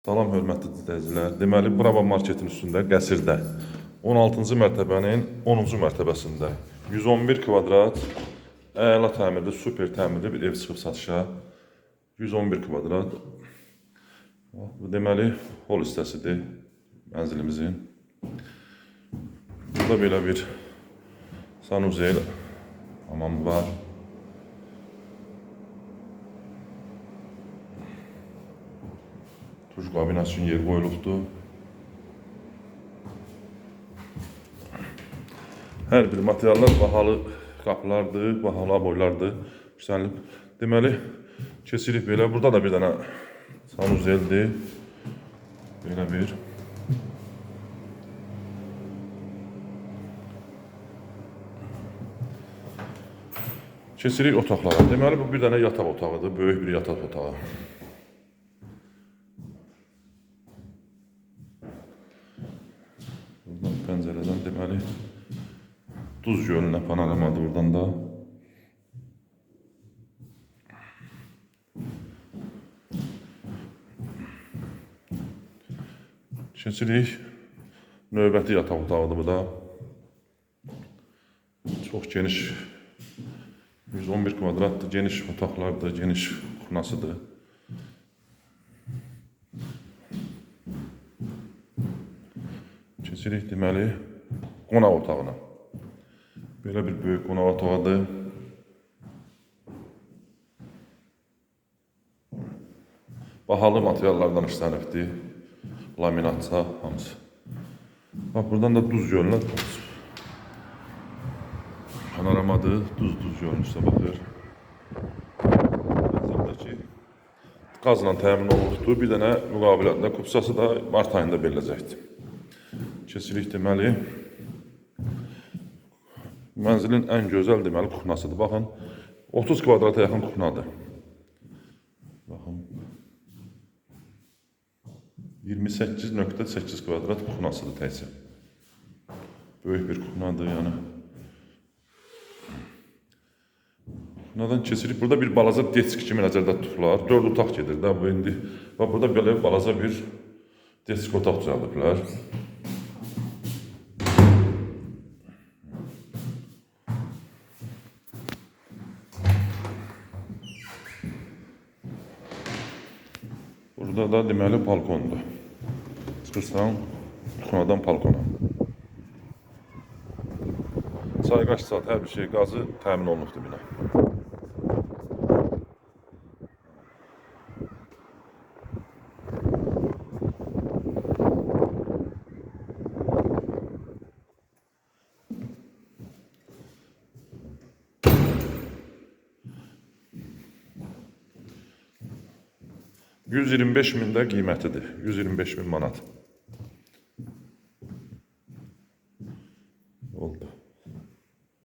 Salam hörmətli izləyicilər. Deməli, Brava marketin üstündə qəsrdə 16-cı mərtəbənin 10-cu mərtəbəsində 111 kvadrat əla təmirli, super təmirli bir ev çıxıb satışa. 111 kvadrat. Bu deməli hol hissəsidir mənzilimizin. Burada belə bir sanuzel hamam var. Tuş kabinası üçün yer qoyulubdur. Hər bir materiallar bahalı qapılardır, bahalı aboylardır. Üstənlik, deməli, keçirik belə. Burada da bir dənə sanuzeldir. Belə bir. Keçirik otaqlara. Deməli, bu bir dənə yataq otağıdır, böyük bir yataq otağı. Buradan pəncərədən deməli Duz gölünə panoramadır buradan da. Keçirik. Növbəti yataq otağıdır bu da. Çox geniş 111 kvadratdır, geniş otaqlardır, geniş xunasıdır. Keçirik deməli qonaq otağına. Belə bir böyük qonaq otağıdır. Bahalı materiallardan işlənibdir. Laminatsa hamısı. Bax buradan da duz gölünə panoramadır. Duz duz gölünün üstə baxır. Nəzərdəki qazla təmin olunubdur. Bir dənə müqavilətlə kupsası da mart ayında veriləcəkdir. Keçirik deməli Mənzilin ən gözəl deməli kuxnasıdır. Baxın, 30 kvadrata yaxın kuxnadır. Baxın. 28.8 kvadrat kuxnasıdır təkcə. Böyük bir kuxnadır, yəni. Kuxnadan keçirib burada bir balaca desk kimi nəzərdə tutublar. 4 otaq gedir də bu indi. Bax burada belə balaca bir desk otaq düzəliblər. Burada da deməli balkondur. Çıxırsan kuxnadan balkona. Çay qaç saat hər bir şey qazı təmin olunubdur bina. ...125 min də qiymətidir. 125 min manat.